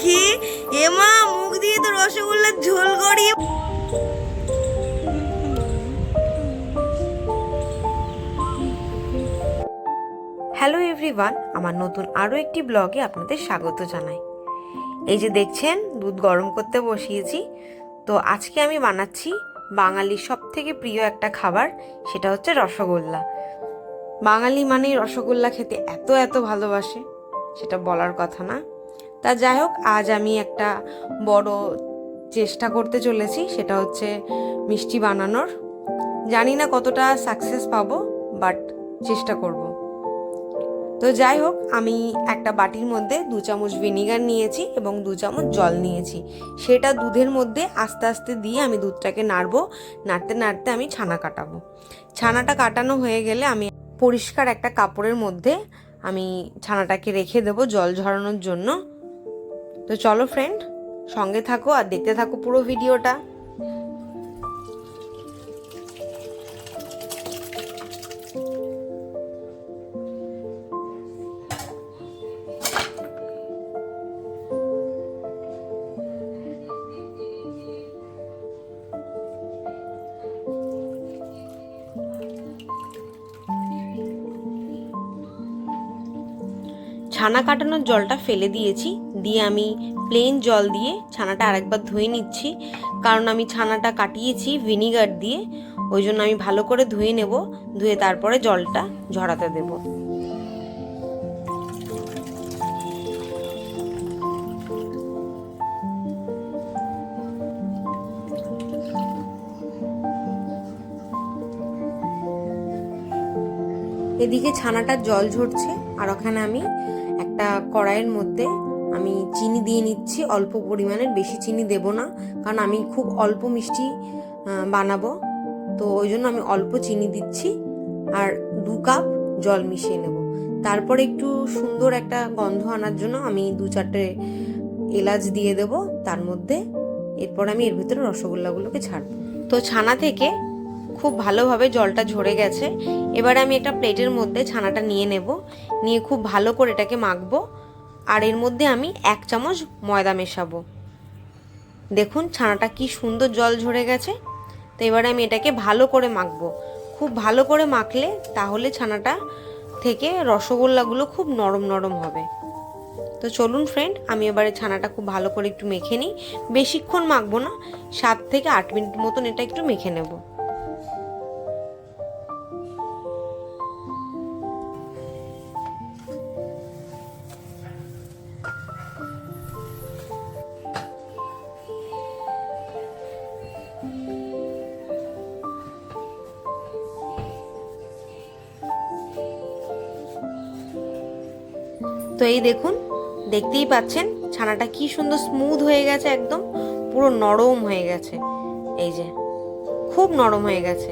কি? এমা মুখ দিয়ে তো রসগোল্লার ঝোল গড়িয়ে হ্যালো এভরিওয়ান আমার নতুন আরও একটি ব্লগে আপনাদের স্বাগত জানাই। এই যে দেখছেন, দুধ গরম করতে বসিয়েছি। তো আজকে আমি বানাচ্ছি বাঙালির সব থেকে প্রিয় একটা খাবার, সেটা হচ্ছে রসগোল্লা। বাঙালি মানেই রসগোল্লা খেতে এত এত ভালোবাসে, সেটা বলার কথা না। তা যাই হোক, আজ আমি একটা বড় চেষ্টা করতে চলেছি, সেটা হচ্ছে মিষ্টি বানানোর। জানি না কতটা সাকসেস পাবো বাট চেষ্টা করব। তো যাই হোক, আমি একটা বাটির মধ্যে দু চামচ ভিনিগার নিয়েছি এবং দু চামচ জল নিয়েছি। সেটা দুধের মধ্যে আস্তে আস্তে দিয়ে আমি দুধটাকে নাড়বো, নাড়তে নাড়তে আমি ছানা কাটাবো। ছানাটা কাটানো হয়ে গেলে আমি পরিষ্কার একটা কাপড়ের মধ্যে আমি ছানাটাকে রেখে দেবো জল ঝরানোর জন্য। তো চলো ফ্রেন্ড সঙ্গে থাকো আর দেখতে থাকো পুরো ভিডিওটা ছানা কাটানোর জলটা ফেলে দিয়েছি। দিয়ে আমি প্লেন জল দিয়ে ছানাটা আরেকবার ধুয়ে নিচ্ছি। কারণ আমি ছানাটা কাটিয়েছি ভিনিগার দিয়ে। ওই জন্য আমি ভালো করে ধুয়ে নেব। ধুয়ে তারপরে জলটা ঝরাতে দেব। এদিকে ছানাটার জল ঝরছে। আর ওখানে আমি একটা কড়াইয়ের মধ্যে আমি চিনি দিয়ে নিচ্ছি। অল্প পরিমাণের, বেশি চিনি দেব না, কারণ আমি খুব অল্প মিষ্টি বানাবো। তো ওই জন্য আমি অল্প চিনি দিচ্ছি আর দু কাপ জল মিশিয়ে নেব। তারপরে একটু সুন্দর একটা গন্ধ আনার জন্য আমি দু চারটে এলাচ দিয়ে দেব। তার মধ্যে এরপর আমি এর ভিতরে রসগোল্লাগুলোকে ছাড়বো। তো ছানা থেকে খুব ভালোভাবে জলটা ঝরে গেছে। এবারে আমি একটা প্লেটের মধ্যে ছানাটা নিয়ে নেব। নিয়ে খুব ভালো করে এটাকে মাখবো। আর এর মধ্যে আমি এক চামচ ময়দা মেশাবো। দেখুন ছানাটা কি সুন্দর জল ঝরে গেছে। তো এবারে আমি এটাকে ভালো করে মাখবো। খুব ভালো করে মাখলে তাহলে ছানাটা থেকে রসগোল্লাগুলো খুব নরম নরম হবে। তো চলুন ফ্রেন্ড আমি এবারে ছানাটা খুব ভালো করে একটু মেখে নিই। বেশিক্ষণ মাখবো না, সাত থেকে আট মিনিট মতন এটা একটু মেখে নেব। তো এই দেখুন, দেখতেই পাচ্ছেন, ছানাটা কি সুন্দর স্মুথ হয়ে গেছে একদম, পুরো নরম হয়ে গেছে। এই যে, খুব নরম হয়ে গেছে।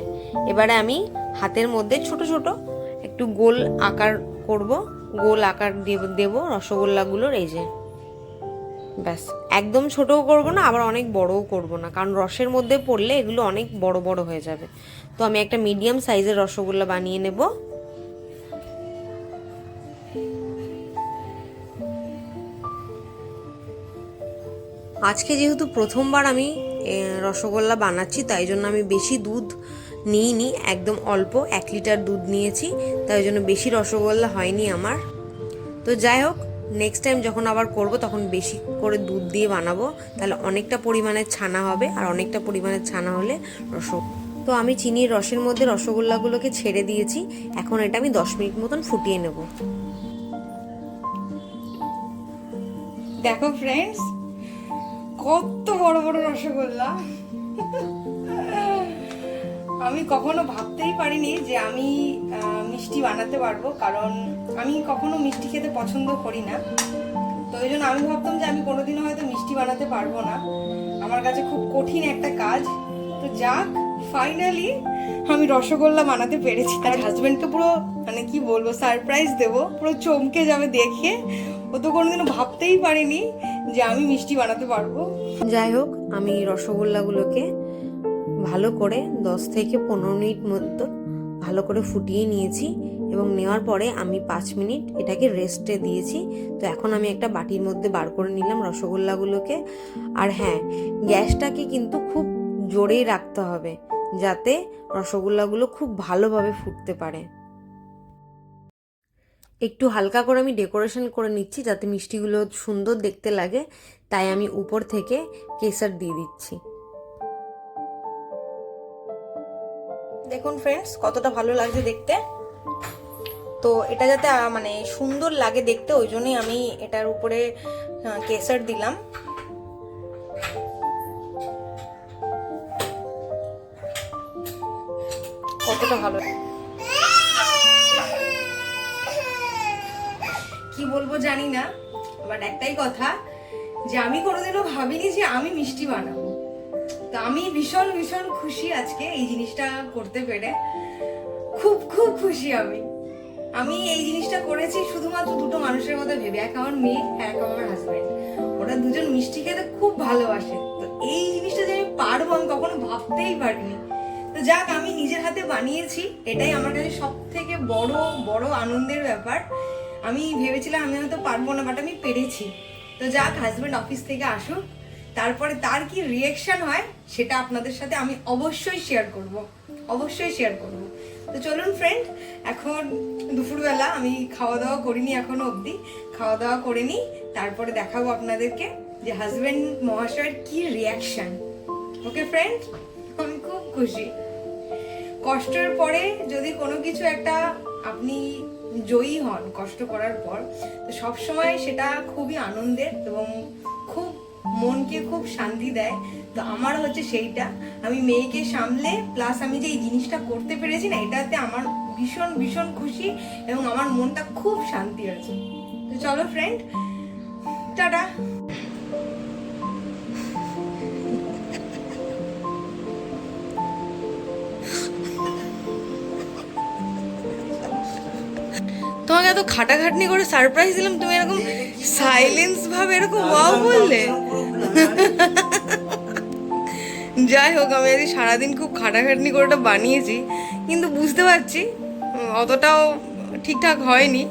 এবারে আমি হাতের মধ্যে ছোট ছোট একটু গোল আকার করব, গোল আকার দেব রসগোল্লাগুলোর, এই যে। ব্যাস, একদম ছোটও করব না, আবার অনেক বড়ও করব না, কারণ রসের মধ্যে পড়লে এগুলো অনেক বড় বড় হয়ে যাবে। তো আমি একটা মিডিয়াম সাইজের রসগোল্লা বানিয়ে নেব। আজকে যেহেতু প্রথমবার আমি রসগোল্লা বানাচ্ছি, তাই জন্য আমি বেশি দুধ নিইনি, একদম অল্প, এক লিটার দুধ নিয়েছি, তাই জন্য বেশি রসগোল্লা হয়নি আমার। তো যাই হোক নেক্সট টাইম যখন আবার করব, তখন বেশি করে দুধ দিয়ে বানাবো, তাহলে অনেকটা পরিমাণের ছানা হবে, আর অনেকটা পরিমাণের ছানা হলে রস তো আমি চিনির রসের মধ্যে রসগোল্লাগুলোকে ছেড়ে দিয়েছি, এখন এটা আমি দশ মিনিট মতন ফুটিয়ে নেব। দেখো ফ্রেন্ডস কত বড় বড় রসগোল্লা। আমি কখনো ভাবতেই পারিনি যে আমি মিষ্টি বানাতে পারব, কারণ আমি কখনো মিষ্টি খেতে পছন্দ করি না। তো ওই জন্য আমি ভাবতাম যে আমি কোনোদিনও হয়তো মিষ্টি বানাতে পারব না। আমার কাছে খুব কঠিন একটা কাজ। তো যাক ফাইনালি আমি রসগোল্লা বানাতে পেরেছি। তার হাজবেন্ডকে পুরো মানে কি বলব সারপ্রাইজ দেব। পুরো চমকে যাবে দেখে। ও তো কোনোদিনও ভাবতেই পারিনি যে আমি মিষ্টি বানাতে পারব। যাই হোক, আমি রসগোল্লাগুলোকে ভালো করে দশ থেকে পনেরো মিনিট মতো ভালো করে ফুটিয়ে নিয়েছি এবং নেওয়ার পরে আমি পাঁচ মিনিট এটাকে রেস্টে দিয়েছি। তো এখন আমি একটা বাটির মধ্যে বার করে নিলাম রসগোল্লাগুলোকে। আর হ্যাঁ গ্যাসটাকে কিন্তু খুব জোরেই রাখতে হবে যাতে রসগোল্লাগুলো খুব ভালোভাবে ফুটতে পারে। একটু হালকা করে আমি ডেকোরেশন করে নিচ্ছি যাতে মিষ্টিগুলো সুন্দর দেখতে লাগে। তাই আমি উপর থেকে কেসার দিয়ে দিচ্ছি। দেখুন ফ্রেন্ডস কতটা ভালো লাগছে দেখতে। তো এটা যাতে মানে সুন্দর লাগে দেখতে, ওই জন্যই আমি এটার উপরে কেসার দিলাম। কতটা ভালো কি বলব জানি না বাট একটাই কথা যে আমি কোনোদিনও ভাবিনি যে আমি মিষ্টি বানাবো। তো আমি ভীষণ ভীষণ খুশি আজকে এই জিনিসটা করতে পেরে। খুব খুব খুশি আমি। আমি এই জিনিসটা করেছি শুধুমাত্র দুটো মানুষের মধ্যে ভেবে, এক আমার মেয়ে এক আমার হাজব্যান্ড ওরা দুজন মিষ্টি খেতে খুব ভালোবাসে। তো এই জিনিসটা যে আমি পারব, আমি কখনো ভাবতেই পারিনি। তো যাক, আমি নিজের হাতে বানিয়েছি। এটাই আমার কাছে সব থেকে বড় বড় আনন্দের ব্যাপার। আমি ভেবেছিলাম আমি হয়তো পারব না বাট আমি পেরেছি। তো যাক হাজব্যান্ড অফিস থেকে আসুক। তারপরে তার কি রিয়েকশন হয়, সেটা আপনাদের সাথে আমি অবশ্যই শেয়ার করব। অবশ্যই শেয়ার করব। তো চলুন ফ্রেন্ড এখন দুপুরবেলা আমি খাওয়া দাওয়া করিনি এখনও অবধি। খাওয়া দাওয়া করে নিই, তারপরে দেখাবো আপনাদেরকে যে হাজব্যান্ড মহাশয়ের কি রিয়াকশন ওকে ফ্রেন্ড আমি খুব খুশি। কষ্টের পরে যদি কোনো কিছু একটা আপনি জয়ী হন কষ্ট করার পর, তো সবসময় সেটা খুবই আনন্দের এবং খুব মনকে খুব শান্তি দেয়। তো আমার হচ্ছে সেইটা। আমি মেয়েকে সামলে প্লাস আমি যে এই জিনিসটা করতে পেরেছি না, এটাতে আমার ভীষণ ভীষণ খুশি এবং আমার মনটা খুব শান্তি আছে তো চলো ফ্রেন্ড টাটা। তোমাকে এত খাটাখাটনি করে সারপ্রাইজ দিলাম, তুমি এরকম সাইলেন্স ভাবে এরকম ওয়াও বললে? যাই হোক, আমি আজকে সারাদিন খুব খাটাখাটনি করে ওটা বানিয়েছি, কিন্তু বুঝতে পারছি অতটাও ঠিকঠাক হয়নি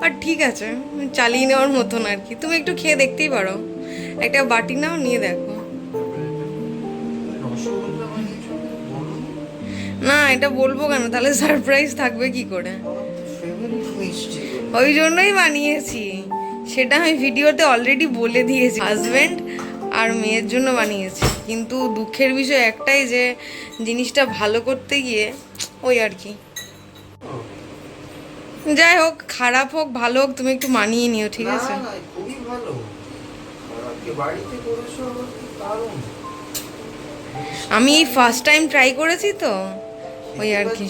বাট ঠিক আছে, চালিয়ে নেওয়ার মতন আর কি। তুমি একটু খেয়ে দেখতেই পারো। একটা বাটি নাও, নিয়ে দেখো। না, এটা বলব কেন? তাহলে সারপ্রাইজ থাকবে কি করে? ওই জন্যই বানিয়েছি। সেটা আমি ভিডিওতে অলরেডি বলে দিয়েছি। হাজব্যান্ড আর মেয়ের জন্য বানিয়েছি। কিন্তু দুঃখের বিষয় একটাই যে জিনিসটা ভালো করতে গিয়ে ওই আর কি। যাই হোক খারাপ হোক ভালো হোক তুমি একটু মানিয়ে নিও ঠিক আছে? না, না, খুবই ভালো। বাড়িতে করেছ দারুণ। আমি ফার্স্ট টাইম ট্রাই করেছি তো? ওই আর কি।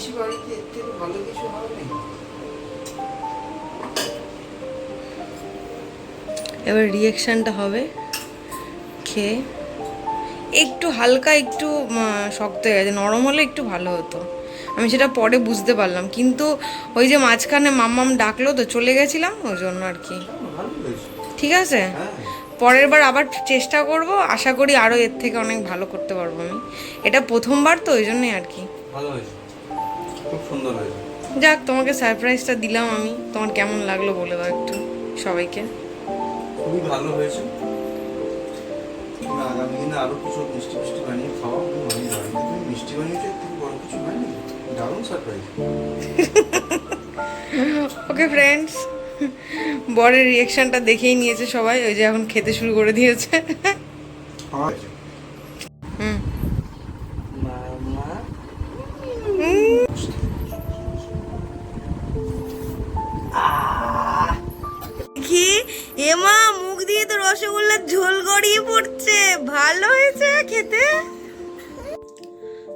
এবার রিয়েকশনটা হবে। খেয়ে। একটু হালকা একটু শক্ত হয়ে গেছে। নরম হলে একটু ভালো হতো। আমি সেটা পরে বুঝতে পারলাম। কিন্তু ওই যে মাঝখানে মাম্মাম ডাকলো তো চলে গেছিলাম ওই জন্য আর কি। ঠিক আছে? পরের বার আবার চেষ্টা করব। আশা করি আরও এর থেকে অনেক ভালো করতে পারব আমি। এটা প্রথমবার তো ওই জন্যই আর কি। যাক তোমাকে সারপ্রাইজটা দিলাম আমি। তোমার কেমন লাগল বলে দাও একটু সবাইকে। খুবই ভালো হয়েছে। আগামী দিনে আরও কিছু মিষ্টি মিষ্টি বানিয়ে খাওয়া আমি বানিয়ে বাড়িতে তুমি মিষ্টি বানিয়েছো তুমি বড় কিছু হয়নি দারুণ সারপ্রাইজ ওকে ফ্রেন্ডস বরের রিয়েকশনটা দেখেই নিয়েছে সবাই ওই যে এখন খেতে শুরু করে দিয়েছে। রসগোল্লার ঝোল গড়িয়ে পড়ছে। ভালো হয়েছে খেতে?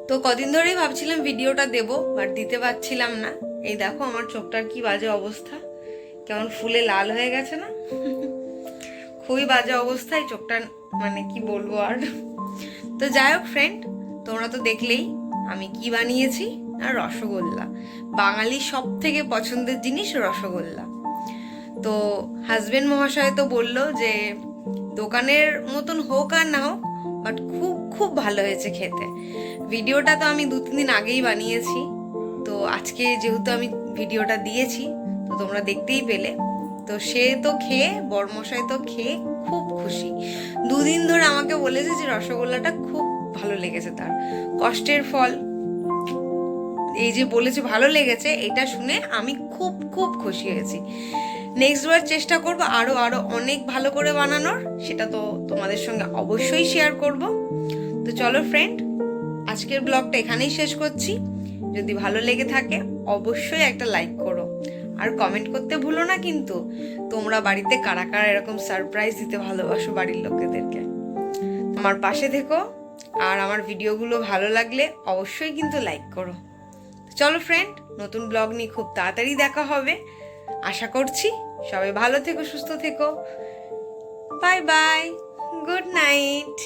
তো কদিন ধরেই ভাবছিলাম ভিডিওটা দেব বাট দিতে পারছিলাম না। এই দেখো আমার চোখটার কি বাজে অবস্থা। কেমন ফুলে লাল হয়ে গেছে না? খুবই বাজে অবস্থায় চোখটা মানে কি বলব আর। তো যাই হোক ফ্রেন্ড তোমরা তো দেখলেই আমি কি বানিয়েছি? আর রসগোল্লা। বাঙালির সব থেকে পছন্দের জিনিস রসগোল্লা। তো হাজবেন্ড মহাশয় তো বলল যে, দোকানের মতন হোক আর না হোক বাট খুব খুব ভালো হয়েছে খেতে। ভিডিওটা তো আমি দু তিন দিন আগেই বানিয়েছি, তো আজকে যেহেতু আমি ভিডিওটা দিয়েছি, তো তোমরা দেখতেই পেলে। তো সে তো খেয়ে, বরমশাই তো খেয়ে খুব খুশি। দুদিন ধরে আমাকে বলেছে যে, রসগোল্লাটা খুব ভালো লেগেছে তার। কষ্টের ফল। এই যে বলেছে ভালো লেগেছে, এটা শুনে আমি খুব খুব খুশি হয়েছি। নেক্সট বার চেষ্টা করব আরও আরও অনেক ভালো করে বানানোর, সেটা তো তোমাদের সঙ্গে অবশ্যই শেয়ার করব। তো চলো ফ্রেন্ড আজকের ব্লগটা এখানেই শেষ করছি। যদি ভালো লেগে থাকে, অবশ্যই একটা লাইক করো। আর কমেন্ট করতে ভুলো না কিন্তু, তোমরা বাড়িতে কারা কারা এরকম সারপ্রাইজ দিতে ভালোবাসো বাড়ির লোকেদেরকে। আমার পাশে থেকো, আর আমার ভিডিওগুলো ভালো লাগলে অবশ্যই কিন্তু লাইক করো। চলো ফ্রেন্ড নতুন ব্লগ নিয়ে খুব তাড়াতাড়ি দেখা হবে। আশা করছি সবাই ভালো থেকো সুস্থ থেকো। Bye bye good night